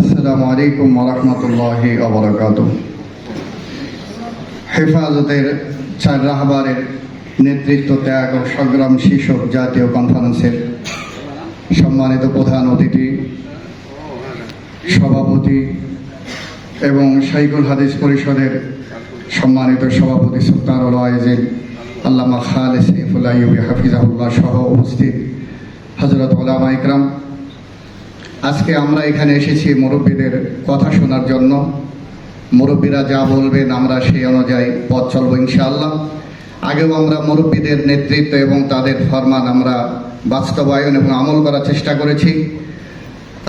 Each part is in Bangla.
আসসালামু আলাইকুম ওরহমতুল্লাহি অবরাকাত হেফাজতের চার রাহবারের নেতৃত্ব ত্যাগ ও সংগ্রাম শীর্ষক জাতীয় কনফারেন্সের সম্মানিত প্রধান অতিথি, সভাপতি এবং শাইকুল হাদিস পরিষদের সম্মানিত সভাপতি সুলতানুল আয়েজিন, আল্লামা সৈফুল্লাহ ইউবি হাফিজাহুল্লাহ সহ উপস্থিত হজরত ওলামা ইকরাম আজকে আমরা এখানে এসেছি মুরব্বীদের কথা শোনার জন্য। মুরব্বীরা যা বলবেন আমরা সেই অনুযায়ী পথ চলবো ইনশাআল্লাহ। আগেও আমরা মুরব্বীদের নেতৃত্ব এবং তাদের ফরমান আমরা বাস্তবায়ন এবং আমল করার চেষ্টা করেছি।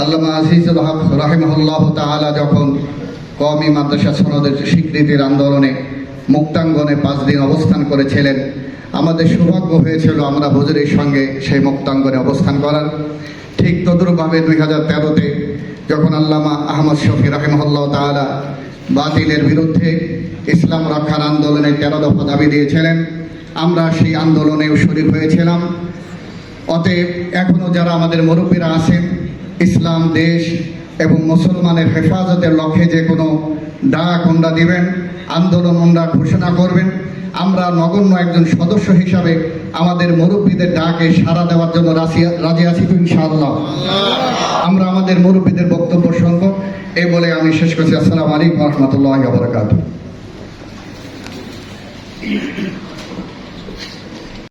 আল্লামা আজিজুল হক রাহিমহুল্লাহ তাআলা যখন কওমি মাদ্রাসা সনদের স্বীকৃতির আন্দোলনে মুক্তাঙ্গনে পাঁচ দিন অবস্থান করেছিলেন, আমাদের সৌভাগ্য হয়েছিল আমরা হুজুরের সঙ্গে সেই মুক্তাঙ্গনে অবস্থান করার। ঠিক তদ্রুপভাবে দুই হাজার তেরোতে যখন আল্লামা আহমদ শফি রাহিমহল্লাহ তাআলা বাতিলের বিরুদ্ধে ইসলাম রক্ষার আন্দোলনে তেরো দফা দাবি দিয়েছিলেন, আমরা সেই আন্দোলনেও শরীর হয়েছিলাম। অতএব এখনও যারা আমাদের মুরব্বীরা আছেন, ইসলাম, দেশ এবং মুসলমানের হেফাজতের লক্ষ্যে যে কোনো ডাক দিবেন, আন্দোলন ঘোষণা করবেন, আমরা নগণ্য একজন সদস্য হিসাবে আমাদের মুরব্বীদের ডাকে সাড়া দেওয়ার জন্য রাজি আছি তো ইনশাআল্লাহ। আমরা আমাদের মুরব্বীদের বক্তব্য শুনব। এই বলে আমি শেষ করছি। আসসালামু আলাইকুম রহমতুল্লাহ বরকাত